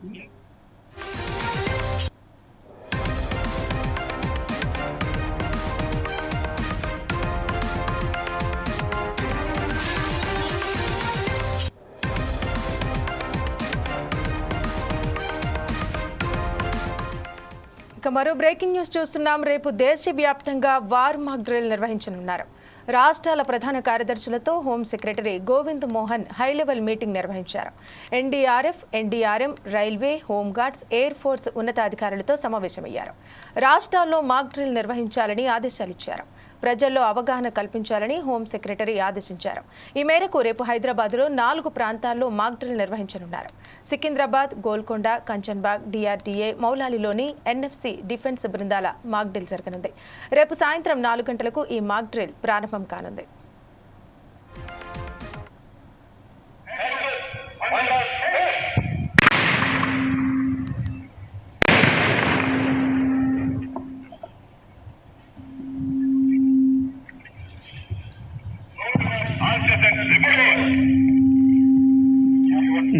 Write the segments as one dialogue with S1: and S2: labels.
S1: 你 ఇక మరో breaking news చూస్తున్నాం. రేపు దేశవ్యాప్తంగా వార్ మాక్ డ్రిల్ నిర్వహించనున్నారు. రాష్ట్రాల ప్రధాన కార్యదర్శులతో home secretary Govind Mohan high level meeting నిర్వహించారు. NDRF NDRM railway home guards air force ఉన్నతాధికారులతో సమావేశమయ్యారు. రాష్ట్రాల్లో మాక్ డ్రిల్ నిర్వహించాలని ఆదేశాలిచ్చారు. ప్రజల్లో అవగాహన కల్పించాలని హోం సెక్రటరీ ఆదేశించారు. ఈ మేరకు రేపు హైదరాబాద్లో నాలుగు ప్రాంతాల్లో మాక్ డ్రిల్ నిర్వహించనున్నారు. సికింద్రాబాద్ గోల్కొండ కంచన్బాగ్ డిఆర్డీఏ మౌలాలిలోని ఎన్ఎఫ్సి డిఫెన్స్ బృందాల మాక్ డ్రిల్ జరగనుంది. రేపు సాయంత్రం నాలుగు గంటలకు ఈ మాక్ డ్రిల్ ప్రారంభం కానుంది.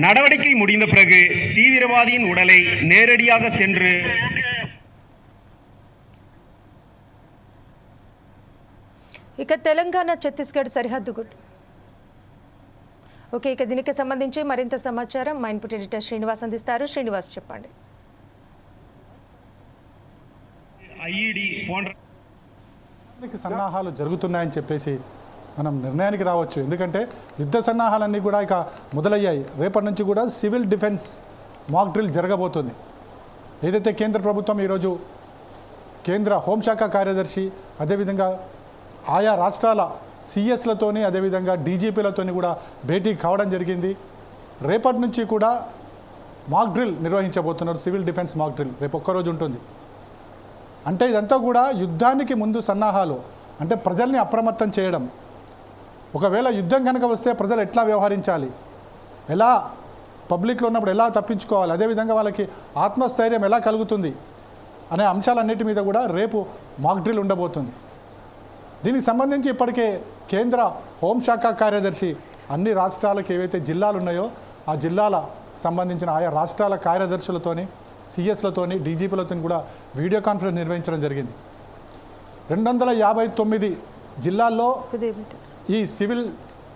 S2: நடவடிக்கை முடிந்த பிறகு தீவிரவாதியின் உடலை நேரடியாக சென்று
S1: ఇక తెలంగాణ ఛత్తీస్గఢ్ సరిహద్దు గుడ్ ఓకే ఇక దీనికి సంబంధించి మరింత సమాచారం మా ఇన్పుట్ ఎడిటర్ శ్రీనివాస్ అందిస్తారు శ్రీనివాస్ చెప్పండి
S2: ஐஇடி போன்ற
S3: యుద్ధానికి సన్నాహాలు జరుగుతున్నాయని చెప్పేసి మనం నిర్ణయానికి రావచ్చు. ఎందుకంటే యుద్ధ సన్నాహాలన్నీ కూడా ఇక మొదలయ్యాయి. రేపటి నుంచి కూడా సివిల్ డిఫెన్స్ మాక్ డ్రిల్ జరగబోతుంది. ఏదైతే కేంద్ర ప్రభుత్వం ఈరోజు కేంద్ర హోంశాఖ కార్యదర్శి అదేవిధంగా ఆయా రాష్ట్రాల సిఎస్లతోని అదేవిధంగా డీజీపీలతోని కూడా భేటీ కావడం జరిగింది. రేపటి నుంచి కూడా మాక్ డ్రిల్ నిర్వహించబోతున్నారు. సివిల్ డిఫెన్స్ మాక్ డ్రిల్ రేపు ఒక్కరోజు ఉంటుంది. అంటే ఇదంతా కూడా యుద్ధానికి ముందు సన్నాహాలు అంటే ప్రజల్ని అప్రమత్తం చేయడం ఒకవేళ యుద్ధం కనుక వస్తే ప్రజలు ఎట్లా వ్యవహరించాలి? ఎలా పబ్లిక్లో ఉన్నప్పుడు ఎలా తప్పించుకోవాలి? అదేవిధంగా వాళ్ళకి ఆత్మస్థైర్యం ఎలా కలుగుతుంది? అనే అంశాలన్నిటి మీద కూడా రేపు మాక్ డ్రిల్ ఉండబోతుంది. దీనికి సంబంధించి ఇప్పటికే కేంద్ర హోంశాఖ కార్యదర్శి అన్ని రాష్ట్రాలకు ఏవైతే జిల్లాలు ఉన్నాయో ఆ జిల్లాల సంబంధించిన ఆయా రాష్ట్రాల కార్యదర్శులతోని సిఎస్లతోని డీజీపీలతో కూడా వీడియో కాన్ఫరెన్స్ నిర్వహించడం జరిగింది. రెండు వందల యాభై తొమ్మిది జిల్లాల్లో ఈ సివిల్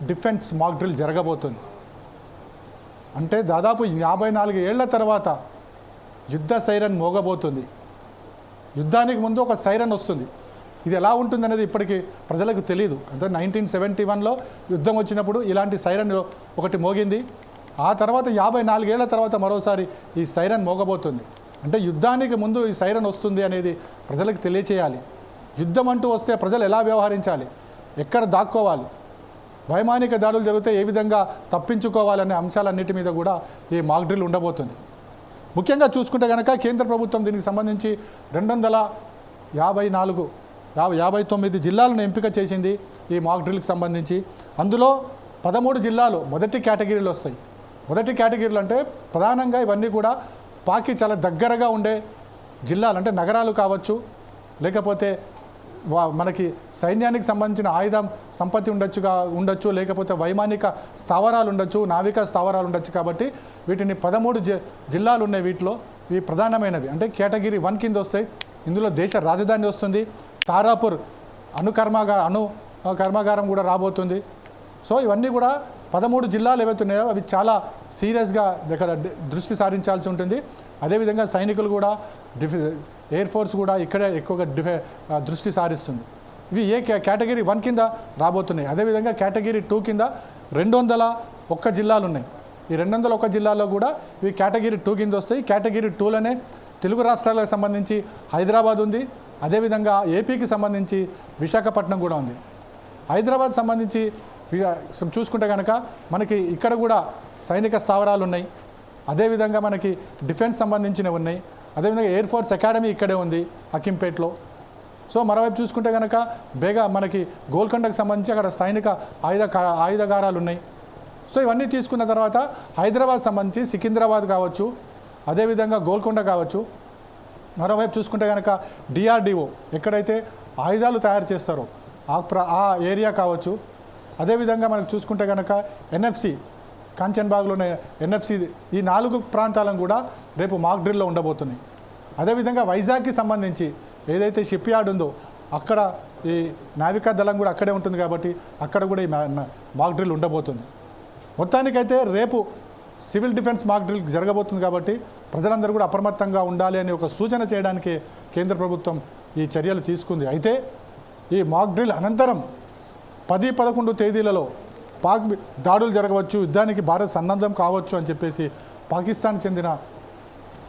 S3: డిఫెన్స్ మాక్ డ్రిల్ జరగబోతుంది. అంటే దాదాపు యాభై నాలుగు ఏళ్ళ తర్వాత యుద్ధ సైరన్ మోగబోతుంది. యుద్ధానికి ముందు ఒక సైరన్ వస్తుంది. ఇది ఎలా ఉంటుంది అనేది ఇప్పటికీ ప్రజలకు తెలియదు అంటే నైన్టీన్ సెవెంటీ వన్లో యుద్ధం వచ్చినప్పుడు ఇలాంటి సైరన్ ఒకటి మోగింది. ఆ తర్వాత యాభై నాలుగేళ్ళ తర్వాత మరోసారి ఈ సైరన్ మోగబోతుంది. అంటే యుద్ధానికి ముందు ఈ సైరన్ వస్తుంది అనేది ప్రజలకు తెలియచేయాలి. యుద్ధం అంటూ వస్తే ప్రజలు ఎలా వ్యవహరించాలి? ఎక్కడ దాక్కోవాలి? వైమానిక దాడులు జరిగితే ఏ విధంగా తప్పించుకోవాలనే అంశాలన్నిటి మీద కూడా ఈ మాక్ డ్రిల్ ఉండబోతుంది. ముఖ్యంగా చూసుకుంటే కనుక కేంద్ర ప్రభుత్వం దీనికి సంబంధించి రెండు వందల యాభై నాలుగు యాభై యాభై తొమ్మిది జిల్లాలను ఎంపిక చేసింది ఈ మాక్ డ్రిల్కి సంబంధించి. అందులో పదమూడు జిల్లాలు మొదటి కేటగిరీలు వస్తాయి. మొదటి కేటగిరీలు అంటే ప్రధానంగా ఇవన్నీ కూడా పాకి చాలా దగ్గరగా ఉండే జిల్లాలు అంటే నగరాలు కావచ్చు లేకపోతే మనకి సైన్యానికి సంబంధించిన ఆయుధం సంపత్తి ఉండొచ్చుగా ఉండొచ్చు లేకపోతే వైమానిక స్థావరాలు ఉండొచ్చు నావికా స్థావరాలు ఉండొచ్చు కాబట్టి వీటిని పదమూడు జి జిల్లాలు ఉన్నాయి వీటిలో. ఇవి ప్రధానమైనవి. అంటే కేటగిరీ వన్ కింద వస్తాయి. ఇందులో దేశ రాజధాని వస్తుంది. తారాపూర్ అణు అను అణు కర్మాగారం కూడా రాబోతుంది. సో ఇవన్నీ కూడా పదమూడు జిల్లాలు ఏవైతే ఉన్నాయో అవి చాలా సీరియస్గా ఇక్కడ దృష్టి సారించాల్సి ఉంటుంది. అదేవిధంగా సైనికులు కూడా ఎయిర్ ఫోర్స్ కూడా ఇక్కడే ఎక్కువగా డిఫె దృష్టి సారిస్తుంది. ఇవి ఏ కే- కేటగిరీ వన్ కింద రాబోతున్నాయి. అదేవిధంగా కేటగిరీ టూ కింద రెండు వందల ఒక్క జిల్లాలు ఉన్నాయి ఈ రెండు వందల ఒక్క జిల్లాలో కూడా ఇవి కేటగిరీ టూ కింద వస్తాయి. కేటగిరీ టూలోనే తెలుగు రాష్ట్రాలకు సంబంధించి హైదరాబాద్ ఉంది. అదేవిధంగా ఏపీకి సంబంధించి విశాఖపట్నం కూడా ఉంది. హైదరాబాద్ సంబంధించి చూసుకుంటే కనుక మనకి ఇక్కడ కూడా సైనిక స్థావరాలు ఉన్నాయి అదేవిధంగా మనకి డిఫెన్స్ సంబంధించినవి ఉన్నాయి. అదేవిధంగా ఎయిర్ ఫోర్స్ అకాడమీ ఇక్కడే ఉంది అకింపేట్లో సో మరోవైపు చూసుకుంటే కనుక బేగా మనకి గోల్కొండకు సంబంధించి అక్కడ సైనిక ఆయుధ ఆయుధగారాలు ఉన్నాయి సో ఇవన్నీ తీసుకున్న తర్వాత హైదరాబాద్ సంబంధించి సికింద్రాబాద్ కావచ్చు అదేవిధంగా గోల్కొండ కావచ్చు. మరోవైపు చూసుకుంటే కనుక డిఆర్డిఓ ఎక్కడైతే ఆయుధాలు తయారు చేస్తారో ఆ ప్ర ఆ ఏరియా కావచ్చు. అదేవిధంగా మనకు చూసుకుంటే కనుక ఎన్ఎఫ్సి కాంచన్బాగ్లోనే ఎన్ఎఫ్సి ఈ నాలుగు ప్రాంతాలను కూడా రేపు మాక్ డ్రిల్లో ఉండబోతున్నాయి అదేవిధంగా వైజాగ్కి సంబంధించి ఏదైతే షిప్ యార్డ్ ఉందో అక్కడ ఈ నావికా దళం కూడా అక్కడే ఉంటుంది కాబట్టి అక్కడ కూడా ఈ మా- మాక్ డ్రిల్ ఉండబోతుంది. మొత్తానికైతే రేపు సివిల్ డిఫెన్స్ మాక్ డ్రిల్ జరగబోతుంది కాబట్టి ప్రజలందరూ కూడా అప్రమత్తంగా ఉండాలి అనే ఒక సూచన చేయడానికి కేంద్ర ప్రభుత్వం ఈ చర్యలు తీసుకుంది. అయితే ఈ మాక్ డ్రిల్ అనంతరం పది పదకొండు తేదీలలో పాక్ మీ- దాడులు జరగవచ్చు యుద్ధానికి భారత్ సన్నద్ధం కావచ్చు అని చెప్పేసి పాకిస్తాన్ చెందిన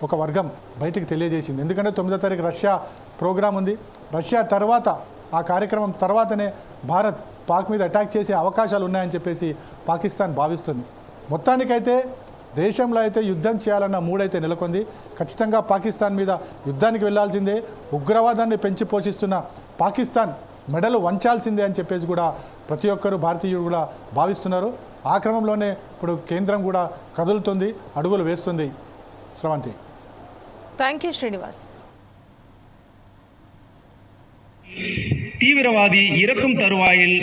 S3: ఒక వర్గం బయటికి తెలియజేసింది. ఎందుకంటే తొమ్మిదో తారీఖు రష్యా ప్రోగ్రాం ఉంది. రష్యా తర్వాత ఆ కార్యక్రమం తర్వాతనే భారత్ పాక్ మీద అటాక్ చేసే అవకాశాలు ఉన్నాయని చెప్పేసి పాకిస్తాన్ భావిస్తుంది. మొత్తానికైతే దేశంలో అయితే యుద్ధం చేయాలన్న మూడైతే నెలకొంది. ఖచ్చితంగా పాకిస్తాన్ మీద యుద్ధానికి వెళ్ళాల్సిందే. ఉగ్రవాదాన్ని పెంచి పోషిస్తున్న పాకిస్తాన్ మెడలు వంచాల్సిందే అని చెప్పేసి కూడా ప్రతి ఒక్కరు భారతీయులు కూడా భావిస్తున్నారు ఆ క్రమంలోనే ఇప్పుడు కేంద్రం కూడా కదులుతుంది అడుగులు వేస్తుంది స్రవంతి
S1: థ్యాంక్ యూ శ్రీనివాస్
S2: தீவிரவாதி இறக்கும் தருவாயில்